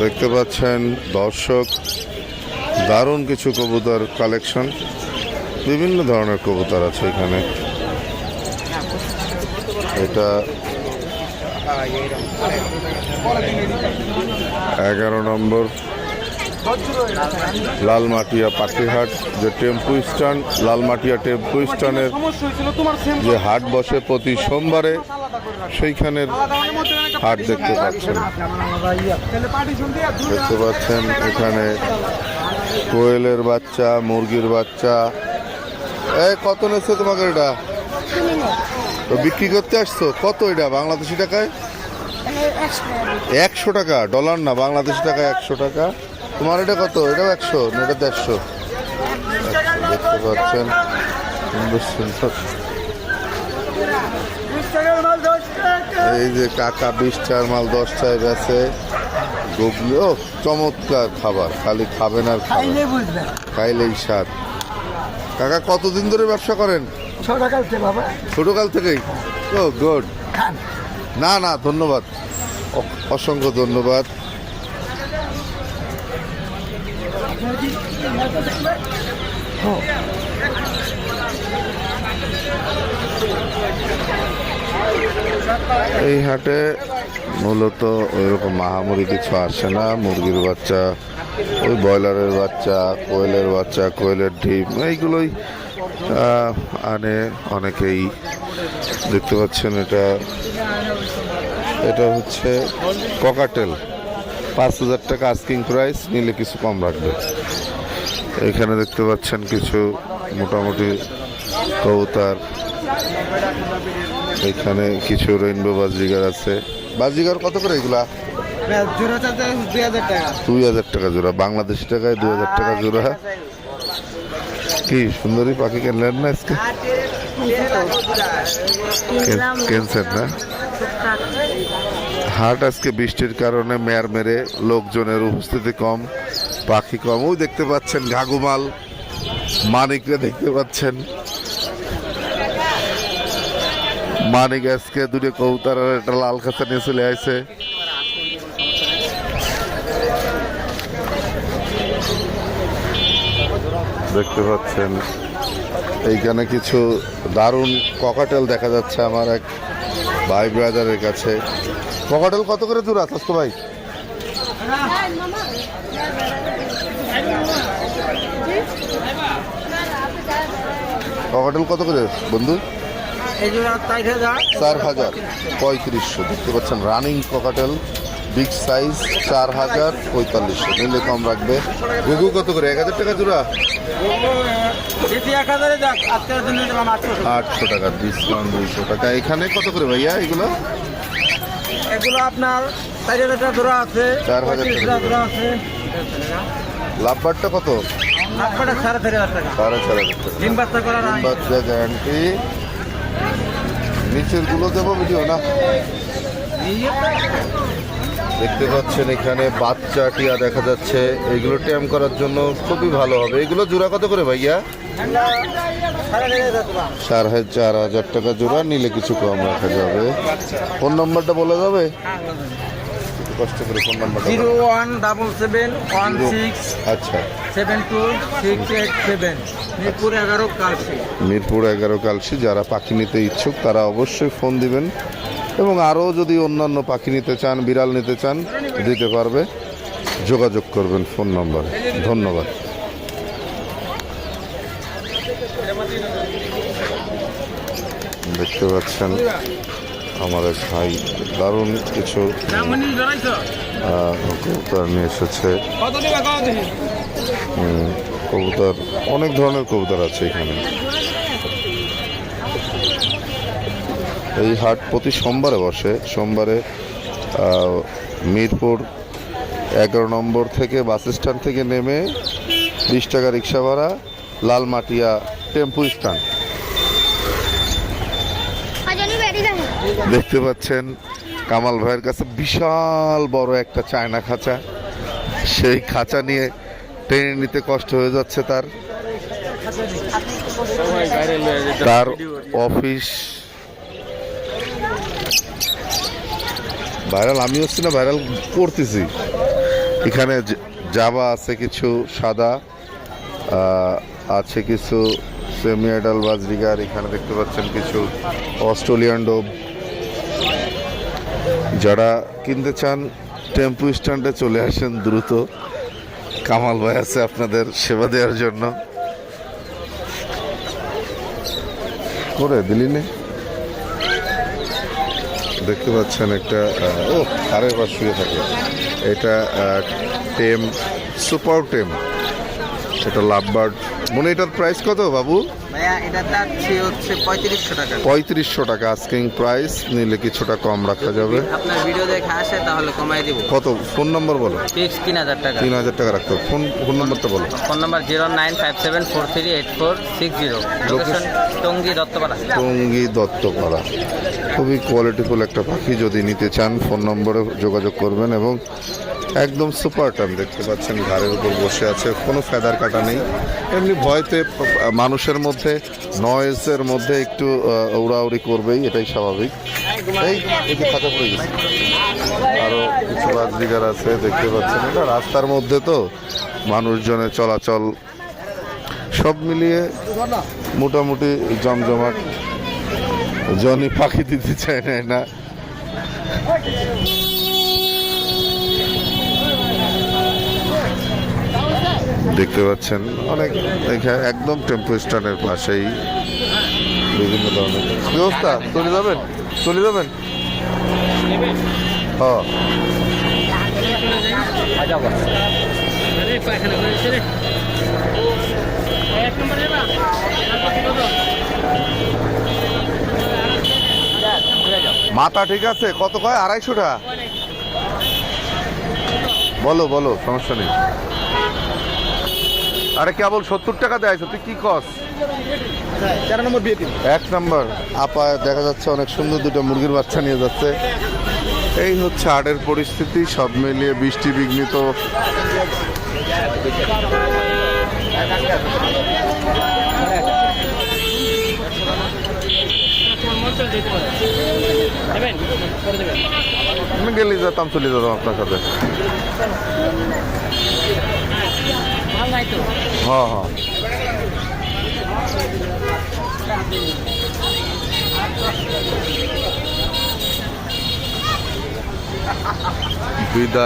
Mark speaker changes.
Speaker 1: দেখতে পাচ্ছেন দর্শক, দারুণ কিছু কবুতর কালেকশন বিভিন্ন ধরনের কবুতর আছে এখানে। এটা এগারো নম্বর। লালমাটিয়া পাখিহাট যে টেম্পু স্ট্যান্ড, লালমাটিয়া টেম্পু স্ট্যান্ডের যে হাট বসে প্রতি সোমবারে, সেইখানের হাট দেখতে পাচ্ছেন। দেখতে পাচ্ছেন এখানে কোয়েলের বাচ্চা, মুরগির বাচ্চা। এই, কত নেছে তোমাকে এটা? তো বিক্রি করতে আসছো? কত এটা? বাংলাদেশি টাকায়? একশো টাকা। ডলার না, বাংলাদেশি টাকায় একশো টাকা। তোমার এটা কত? এটাও একশো না এটা দেড়শো? দেখতে পাচ্ছেন সুন্দর সুন্দর এই যে কাকা বিশ চার মাল দশ চায় বেছে গুগলি ও চমৎকার খাবার খালি খাবেন আর খাবেন। খাইলেই স্বাদ। কাকা কতদিন ধরে ব্যবসা করেন? ছোটকাল থেকেই? ও গুড না না ধন্যবাদ। অসংখ্য ধন্যবাদ। এই হাটে মূলত ওইরকম মাহামুরি কিছু আসে না। মুরগির বাচ্চা, ওই ব্রয়লারের বাচ্চা, কোয়েলের বাচ্চা, কোয়েলের ডিম, এইগুলোই আনে অনেকেই। দেখতে পাচ্ছেন এটা। এটা হচ্ছে ককাটেল পাঁচ হাজার টাকা আস্কিং প্রাইস নিলে কিছু কম রাখবে এখানে দেখতে পাচ্ছেন কিছু মোটামুটি কবুতার। এখানে কিছু রেইনবো বাজিগার আছে। বাজিগার কত করে এগুলা?
Speaker 2: জোড়া দুই হাজার টাকা।
Speaker 1: জোড়া বাংলাদেশি টাকায় দুই হাজার টাকা জোড়া। কি সুন্দরী পাখি কিনলেন না আজকে? কেন- কিনছেন না? হাট আজকে বৃষ্টির কারণে মেয়ার মেরে লোকজনের উপস্থিতি কম, পাখি কম। ওই দেখতে পাচ্ছেন ঘাগুমাল মানিকরে দেখতে পাচ্ছেন। মানিক আজকে দুটো কৌতার একটা লাল খাতা নিয়ে চলে আসে দেখতে পাচ্ছেন, এইখানে কিছু দারুণ ককাটেল দেখা যাচ্ছে আমার এক ভাই ব্রাদারের কাছে। ককাটেল কত করে দূর আসাস তো ভাই? ককাটেল কত করে বন্ধু?
Speaker 2: চার হাজার।
Speaker 1: পঁয়ত্রিশশো দেখতে পাচ্ছেন রানিং ককাটেল বিগ সাইজ চার হাজার পঁয়তাল্লিশশো নিলে কম রাখবে। ঘুঘু কত করে এক হাজার টাকা জোড়া?
Speaker 2: আটশো।
Speaker 1: টাকা ডিসকাউন্ট দুইশো টাকা। এখানে কত করে ভাইয়া এগুলো?
Speaker 2: এগুলো আপনার চার হাজার টাকা জোড়া আছে
Speaker 1: চার হাজার টাকা
Speaker 2: টাকা আছে।
Speaker 1: লাভবারটা কত?
Speaker 2: আপনার সাড়ে চার হাজার টাকা।
Speaker 1: সাড়ে চার হাজার টাকা।
Speaker 2: ডিম বাচ্চা করা নাই।
Speaker 1: বাচ্চা গ্যারান্টি নিচেরগুলো দেবো ভিডিও না? দেখতে পাচ্ছেন এখানে বাচ্চা টিয়া দেখা যাচ্ছে। এগুলো ট্যাম করার জন্য খুবই ভালো হবে। এগুলো জোড়া কত করে ভাইয়া?
Speaker 2: সাড়ে চার হাজার
Speaker 1: টাকা জোড়া নিলে কিছু কম রাখা যাবে। ফোন নাম্বারটা বলা যাবে? কষ্ট করে ফোন নাম্বারটা
Speaker 2: zero one double seven one six
Speaker 1: আচ্ছা।
Speaker 2: Seven two six eight seven. Mirpur এগারো কালসি।
Speaker 1: মিরপুর এগারো কালসি যারা পাখি নিতে ইচ্ছুক তারা অবশ্যই ফোন দিবেন। এবং আরও যদি অন্যান্য পাখি নিতে চান বিড়াল নিতে চান দিতে পারবে। যোগাযোগ করবেন ফোন নম্বরে। ধন্যবাদ। দেখতে পাচ্ছেন আমার এক ভাই দারুণ কিছু কবুতর নিয়ে এসেছে। কবুতর অনেক ধরনের কবুতর আছে এখানে। এই হাট প্রতি সোমবারে বসে। সোমবারে মিরপুর এগারো নম্বর থেকে বাস স্ট্যান্ড থেকে নেমে বিশ টাকা রিক্সা ভাড়া লালমাটিয়া টেম্পু স্ট্যান্ড। দেখতে পাচ্ছেন কামাল ভাইয়ের কাছে বিশাল বড় একটা চায়না খাঁচা। সেই খাঁচা নিয়ে টেনে নিতে কষ্ট হয়ে যাচ্ছে তার। তার অফিস ভাইরাল আমি হচ্ছি না ভাইরাল করতেছি। এখানে জাবা আছে কিছু, সাদা আছে কিছু সেমি আইডাল বাজরিগার, এখানে দেখতে পাচ্ছেন কিছু অস্ট্রেলিয়ান ডোব। যারা কিনতে চান, টেম্পু স্ট্যান্ডে চলে আসেন দ্রুত। কামাল ভাই আছে আপনাদের সেবা দেওয়ার জন্য। করে দিলি নে। দেখতে পাচ্ছেন একটা ও আরেকবার শুয়ে থাকে। এটা টেম সুপার টেম। এটা লাভ বার্ড মনে এটার প্রাইস কত বাবু?
Speaker 3: ভাইয়া হচ্ছে পঁয়ত্রিশশো টাকা।
Speaker 1: পঁয়ত্রিশশো টাকা আস্কিং প্রাইস নিলে কিছুটা কম রাখা যাবে।
Speaker 3: আপনার ভিডিও দেখে আসে তাহলে কমাই দিব।
Speaker 1: কত? ফোন নম্বর বলো।
Speaker 3: ফিক্স তিন হাজার টাকা।
Speaker 1: তিন হাজার টাকা রাখতে হবে। ফোন ফোন নম্বরটা বলো।
Speaker 3: Phone number zero nine five seven four three eight four six zero location Tongi Dattapara
Speaker 1: Tongi Dattapara খুবই কোয়ালিটিফুল একটা পাখি। যদি নিতে চান ফোন নম্বরে যোগাযোগ করবেন এবং একদম সুপার টান দেখতে পাচ্ছেন, ঘাড়ের উপর বসে আছে, কোনো ফেদার কাটা নেই। এমনি ভয়তে মানুষের মধ্যে নয়েজের মধ্যে একটু উড়াউড়ি করবেই, এটাই স্বাভাবিক। এই এটি খাতা পড়ে গেছে। আরও কিছু বাজরিগার আছে, দেখতে পাচ্ছেন, এটা রাস্তার মধ্যে তো মানুষজনের চলাচল। সব মিলিয়ে মোটামুটি জমজমাট। জনি পাখি দিতে চায় না। দেখতে পাচ্ছেন। অনেক, এখানে একদম টেম্পো স্ট্যান্ডের পাশেই বিভিন্ন ধরনের কি অবস্থা চলে যাবেন? চলে যাবেন? হ্যাঁ মাথা ঠিক আছে? কত কয়? আড়াইশো টাকা বলো বলো, সমস্যা নেই। আরে কেবল সত্তর টাকা দেয় তুই কি কস?
Speaker 2: তেরো নম্বর বিয়ে
Speaker 1: এক নাম্বার। আপা দেখা যাচ্ছে অনেক সুন্দর দুটো মুরগির বাচ্চা নিয়ে যাচ্ছে। এই হচ্ছে আটের পরিস্থিতি সব মিলিয়ে বৃষ্টি বিঘ্নিত। আমি গেলে যেতাম চলে যেতাম আপনার সাথে। হ্যাঁ হ্যাঁ। বিদায়।